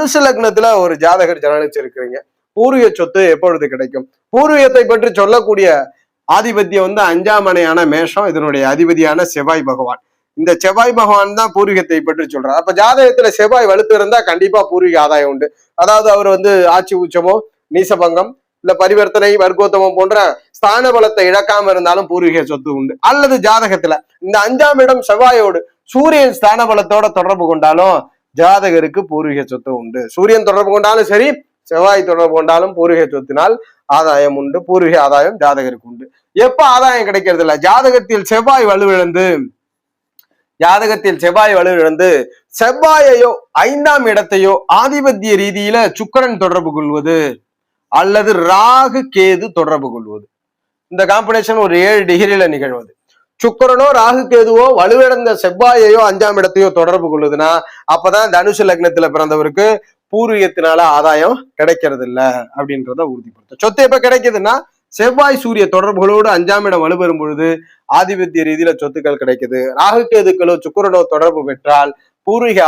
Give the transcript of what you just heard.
தனுசு லக்னத்துல ஒரு ஜாதகர் ஜனனிச்சிருக்கிறீங்க பூர்வீக சொத்து எப்பொழுது கிடைக்கும்? பூர்வீகத்தை பற்றி சொல்லக்கூடிய ஆதிபத்தியம் வந்து அஞ்சாம் மனையான மேஷம் இதனுடைய அதிபதியான செவ்வாய் பகவான். இந்த செவ்வாய் பகவான் தான் பூர்வீகத்தை பற்றி சொல்றார். அப்ப ஜாதகத்துல செவ்வாய் வலுத்து இருந்தா கண்டிப்பா பூர்வீக ஆதாயம் உண்டு. அதாவது அவர் வந்து ஆட்சி உச்சமோ நீசபங்கம் இல்ல பரிவர்த்தனை வர்க்கோத்தமம் போன்ற ஸ்தான பலத்தை இழக்காம இருந்தாலும் பூர்வீக சொத்து உண்டு. அல்லது ஜாதகத்துல இந்த அஞ்சாம் இடம் செவ்வாயோடு சூரியன் ஸ்தான பலத்தோட தொடர்பு கொண்டாலும் ஜாதகருக்கு பூர்வீக சொத்து உண்டு. சூரியன் தொடர்பு கொண்டாலும் சரி செவ்வாய் தொடர்பு கொண்டாலும் பூர்வீக சொத்தினால் ஆதாயம் உண்டு. பூர்வீக ஆதாயம் ஜாதகருக்கு உண்டு. எப்ப ஆதாயம் கிடைக்கிறது இல்ல? ஜாதகத்தில் செவ்வாய் வலுவிழந்து ஜாதகத்தில் செவ்வாய் வலுவிழந்து செவ்வாயையோ ஐந்தாம் இடத்தையோ ஆதிபத்திய ரீதியில சுக்கிரன் தொடர்பு கொள்வது அல்லது ராகு கேது தொடர்பு கொள்வது. இந்த காம்பினேஷன் ஒரு ஏழு டிகிரியில நிகழ்வது. சுக்கிரனோ ராகு கேதுவோ வலுவிழந்த செவ்வாயையோ அஞ்சாம் இடத்தையோ தொடர்பு கொள்ளுதுன்னா அப்பதான் தனுஷ லக்னத்துல பிறந்தவருக்கு பூர்வீகத்தினால ஆதாயம் கிடைக்கிறது இல்ல அப்படின்றத உறுதிப்படுத்தும். சொத்து எப்ப கிடைக்குதுன்னா செவ்வாய் சூரிய தொடர்புகளோடு அஞ்சாம் இடம் வலுப்பெறும் பொழுது ஆதிபத்திய ரீதியில சொத்துக்கள் கிடைக்குது. ராகு கேதுக்களோ சுக்கிரனோ தொடர்பு பெற்றால் பூர்வீக